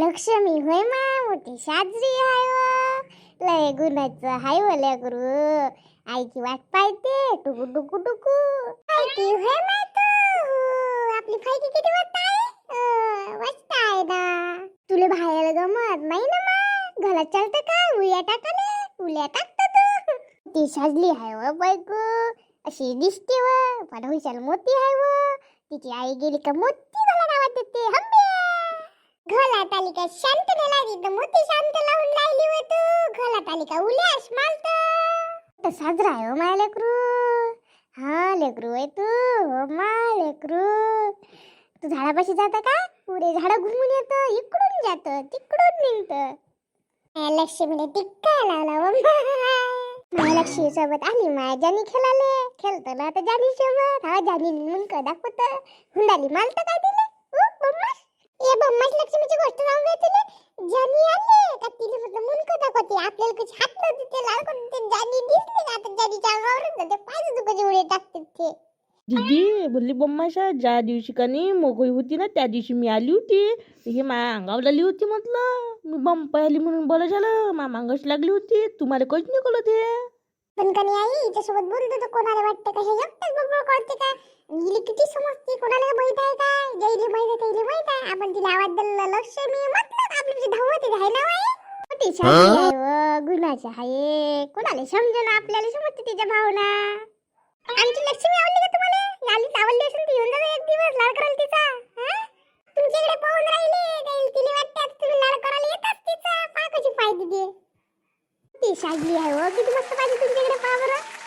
लक्ष्मी होय मा मोठी शाजरी हाय व. लय गुणाचं हाय व लय गुरु. आईची वाट पाहते टुकू टुकू टुकू. आईची होय मा तू. आपली फायकी किती वाजता आहे? वाजता आहे ना. तुला बाहेर गमत नाही ना मा. घरात चालतं का? उल्या टाकाले उल्या टाकत तू. ती साजली हाय व बायको. अशी दिसते व पण हुशार मोठी हाय व. तिची आई गेली का मोठी झाला गावात येते हंबे घोलात आली का शांत नाही लागली. तर मोठी शांत लावून राहिली व तू. घोलात आली का उल्यास मालत तर. साजरा आहे हो माय लेकरू. हा लेकरू आहे तू. हो मा लेकरू. तू झाडापाशी जात का? पुढे झाड घुमून येतं. इकडून जातं. तिकडून निघतं. लक्ष्मीने टिक्का लावला व माय. सोबत आली माया जानी खेळाले खेळतो ना आता जानी सोबत. हा जानी मुंक दाखवत. हुंडाली मालत काय दिले? ए बम्मास लक्ष गोष्ट सांगू का तुला जानी आले का तिने म्हटलं मुंक दाखवते. आपल्याला कुछ हात नव्हते ते लाल कोण ते जानी दिसले का आता जानीच्या अंगावरच ते पाय दुखाचे उडे टाकतात ते. दीदी बोलली बम्माशा ज्या दिवशी का नाही मोकळी होती ना त्या दिवशी मी आली होती. तर हे मा अंगावर आली होती म्हटलं. मी बंप पाहिली म्हणून बोला झालं. मा मांगाशी लागली होती. तुम्हाला काहीच नाही कळत हे. पण कणी आई हिच्यासोबत बोलतो तर कोणाला वाटतं का हे बरोबर कळते का? हिला किती समजते. कोणाला माहीत आहे काय जैली आहे आपण तिला आवाज दिला लक्ष्मी म्हटलं आपली धावत ना वाय व गुणाची आहे. कोणाला समजेना आपल्याला समजते तिच्या भावना. आमची लक्ष्मी आवडली का तुम्हाला? लालीच आवडली असेल ती येऊन जा एक दिवस. लाड कराल तिचा. हा? तुमच्याकडे पाहून राहिले. काही तिला वाटतं. आता तुम्ही लाड करायला येतात तिचा. पा कशी पाहिजे ते ती साजली आहे व. किती मस्त पाहिजे तुमच्याकडे पहा बरं.